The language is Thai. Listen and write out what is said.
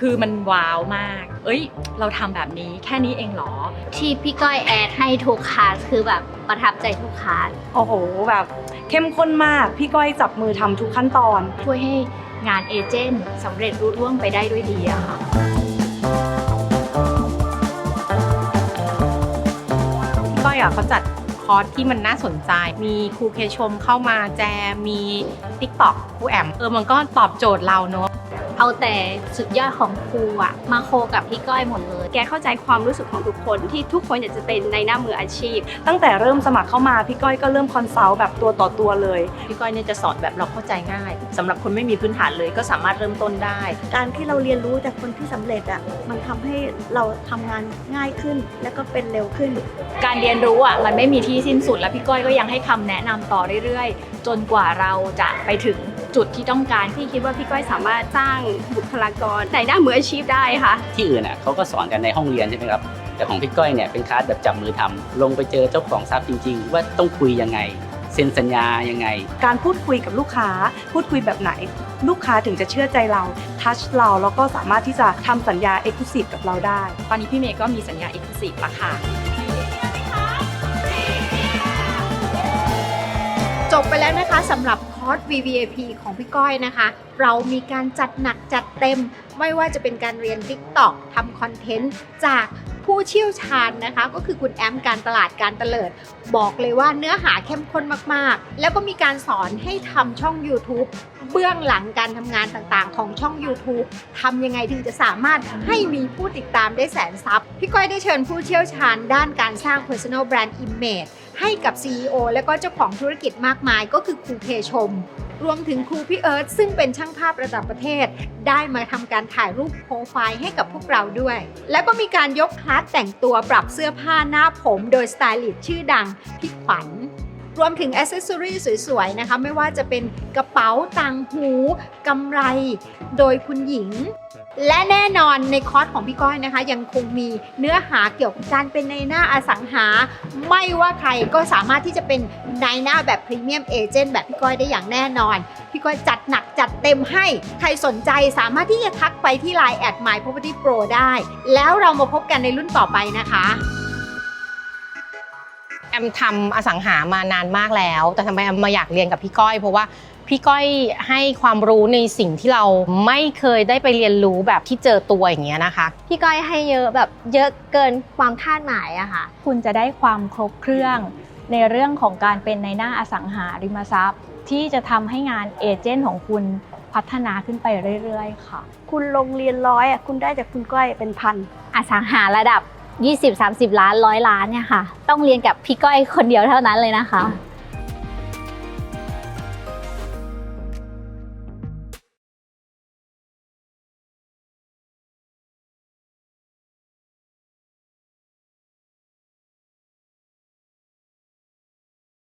คือมันว้าวมาก เอ้ย เราทำแบบนี้แค่นี้เองเหรอ ที่พี่ก้อยแอดให้ทุกคลาสคือแบบประทับใจทุกคลาสโอ้โหแบบเข้มข้นมาก พี่ก้อยจับมือทำทุกขั้นตอน ช่วยให้งานเอเจนต์สำเร็จรุ่ร่วงไปได้ด้วยดีอะค่ะ พี่ก้อยอะเขาจัดคอร์สที่มันน่าสนใจ มีครูเคชมเข้ามาแจมมี t ิ k t o k ครูแอม เออมันก็ตอบโจทย์เราเนอะ เอาแต่สุดยอดของครูอะมาโคกับพี่ก้อยหมดเลย แกเข้าใจความรู้สึกของทุกคนที่ทุกคนอยากจะเป็นในหน้ามืออาชีพ ตั้งแต่เริ่มสมัครเข้ามาพี่ก้อยก็เริ่มคอนซัลท์แบบตัวต่อตัวเลย พี่ก้อยเนี่ยจะสอนแบบเราเข้าใจง่ายสำหรับคนไม่มีพื้นฐานเลยก็สามารถเริ่มต้นได้ การที่เราเรียนรู้จากคนที่สำเร็จอะมันทำให้เราทำงานง่ายขึ้นแล้วก็เป็นเร็วขึ้น การเรียนรู้อะมันไม่มีที่สิ้นสุด และพี่ก้อยก็ยังให้คำแนะนำต่อเรื่อยๆ จนกว่าเราจะไปถึง จุดที่ต้องการที่คิดว่าพี่ก้อยสามารถสร้างบุคลากรในหน้ามืออาชีพได้ค่ะ ที่อื่นอะเขาก็สอนกันในห้องเรียนใช่ไหมครับแต่ของพี่ก้อยเนี่ยเป็นคลาสแบบจับมือทำลงไปเจอเจ้าของทรัพย์จริง ๆ ว่าต้องคุยยังไงเซ็นสัญญายังไง การพูดคุยกับลูกค้า พูดคุยแบบไหน ลูกค้าถึงจะเชื่อใจเราทัชเราแล้วก็สามารถที่จะทำสัญญาเอ็กซ์คลูซีฟกับเราได้ ตอนนี้พี่เมย์ก็มีสัญญา e x c l u s i v e ละค่ะ บไปแล้วนะคะสำหรับคอร์ส VVIP ของพี่ก้อยนะคะ เรามีการจัดหนักจัดเต็ม ไม่ว่าจะเป็นการเรียน TikTok ทำคอนเทนต์จาก ผู้เชี่ยวชาญนะคะ ก็คือคุณแอมการตลาดการเตลิด บอกเลยว่าเนื้อหาเข้มข้นมากๆ แล้วก็มีการสอนให้ทำช่อง YouTube เบื้องหลังการทำงานต่างๆ ของช่อง YouTube ทำยังไงถึงจะสามารถให้มีผู้ติดตามได้แสนซับพี่ก้อยได้เชิญผู้เชี่ยวชาญด้านการสร้าง Personal Brand Image ให้กับ CEO และก็เจ้าของธุรกิจมากมายก็คือครูเคชม รวมถึงครูพี่เอิร์ธซึ่งเป็นช่างภาพระดับประเทศ ได้มาทำการถ่ายรูปโปรไฟล์ให้กับพวกเราด้วย แล้วก็มีการยกคลาสแต่งตัวปรับเสื้อผ้าหน้าผมโดยสไตลิสต์ชื่อดังพี่ขวัญรวมถึงอ c เซสซอรีสวยๆนะคะ ไม่ว่าจะเป็นกระเป๋าต่างหูกำไร โดยคุณหญิง และแน่นอนในคอร์สของพี่ก้อยนะคะ ยังคงมีเนื้อหาเกี่ยวกับการเป็นในหน้าอสังหา ไม่ว่าใครก็สามารถที่จะเป็นในหน้าแบบพรีเมียมเอเจนต์แบบพี่ก้อยได้อย่างแน่นอน พี่ก้อยจัดหนักจัดเต็มให้ ใครสนใจสามารถที่จะทักไปที่ Line แอด My Property Pro ได้ แล้วเรามาพบกันในรุ่นต่อไปนะคะ มทำอสังหามานานมากแล้ว แต่ทำไมแอมมาอยากเรียนกับพี่ก้อย เพราะว่าพี่ก้อยให้ความรู้ในสิ่งที่เราไม่เคยได้ไปเรียนรู้แบบที่เจอตัวอย่างเงี้ยนะคะ พี่ก้อยให้เยอะแบบเยอะเกินความคาดหมายอะค่ะ คุณจะได้ความครบเครื่อง ในเรื่องของการเป็นในหน้าอสังหาริมทรัพย์ ที่จะทำให้งานเอเจนต์ของคุณพัฒนาขึ้นไปเรื่อยๆ ค่ะ คุณลงเรียนร้อยอะคุณได้จากคุณก้อยเป็นพันอสังหาระดับ 20-30 ล้านร้อยล้านเนี่ยค่ะ ต้องเรียนกับพี่ก้อยคนเดียวเท่านั้นเลยนะคะ